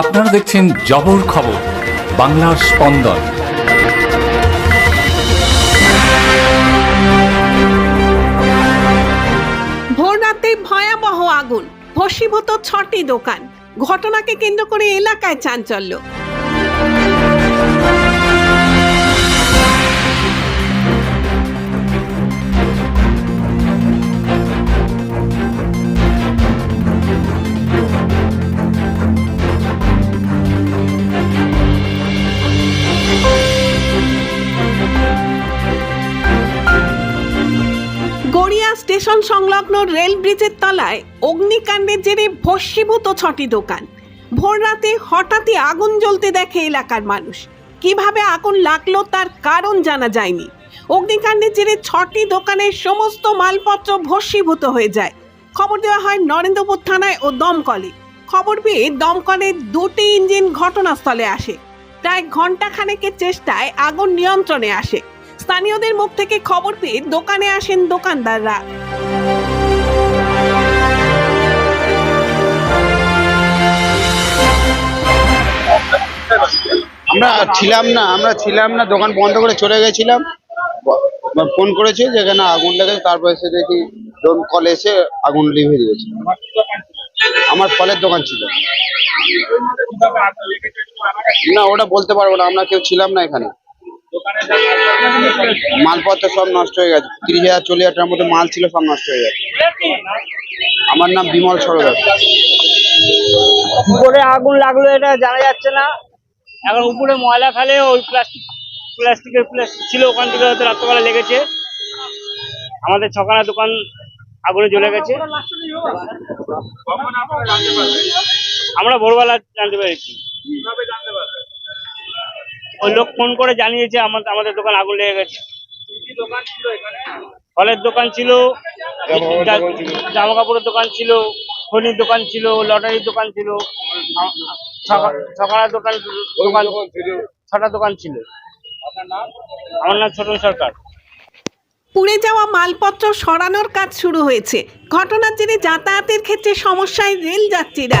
আপনারা দেখছেন জবর খবর, বাংলার স্পন্দন। ভোররাতে ভয়াবহ আগুন ভসীভূত ছটি দোকান। ঘটনাকে কেন্দ্র করে এলাকায় চাঞ্চল্য। স্টেশন সংলগ্ন রেল ব্রিজের তলায় অগ্নিকাণ্ডের জেরে ভস্মীভূত ছটি দোকান। ভোর রাতে হঠাৎই আগুন জ্বলতে দেখে এলাকার মানুষ। কীভাবে আগুন লাগল তার কারণ জানা যায়নি। অগ্নিকাণ্ডের জেরে ছটি দোকানের সমস্ত মালপত্র ভস্মীভূত হয়ে যায়। খবর দেওয়া হয় নরেন্দ্রপুর থানায় ও দমকলে। খবর পেয়ে দমকলের দুটি ইঞ্জিন ঘটনাস্থলে আসে। প্রায় ঘণ্টা খানেকের চেষ্টায় আগুন নিয়ন্ত্রণে আসে। স্থানীয়দের মুখ থেকে খবর পেয়ে দোকানে আসেন দোকানদাররা। আমরা ছিলাম না, আমরা ছিলাম না, দোকান বন্ধ করে চলে গেছিলাম। ফোন করেছে যে এখানে আগুন লেগেছে, তারপরে এসে দেখি কল এসে আগুন লিভে দিয়েছে আমার ফলের দোকান ছিল। না, ওটা বলতে পারব না, আমরা কেউ ছিলাম না এখানে। মালপত্র সব নষ্ট হয়ে গেছে। তিরিশ হাজার চল্লিশ হাজার টাকার মতো মাল ছিল সব নষ্ট হয়ে গেছে। আমার নাম বিমল সরকার উপরে আগুন লাগল এটা জানা যাচ্ছে না। এখন উপরে ময়লা ফেলে ওই প্লাস্টিক প্লাস্টিকের প্লাস্টিক ছিল ওখান থেকে হয়তো রাত্রবেলা লেগেছে। আমাদের ছখানা দোকান আগুনে জ্বলে গেছে। আমরা ভোরবেলা জানতে পেরেছি। ওই লোক ফোন করে জানিয়েছে আমাদের আমাদের দোকান আগুন লেগে গেছে। ফলের দোকান ছিল জামা কাপড়ের দোকান ছিল খনির দোকান ছিল লটারির দোকান ছিল ছকা- ছখানা দোকান দোকান ছটা দোকান ছিল। আমার নাম ছোটন সরকার। পুড়ে যাওয়া মালপত্র সরানোর কাজ শুরু হয়েছে। ঘটনার জেরে যাতায়াতের ক্ষেত্রে সমস্যায় রেল যাত্রীরা।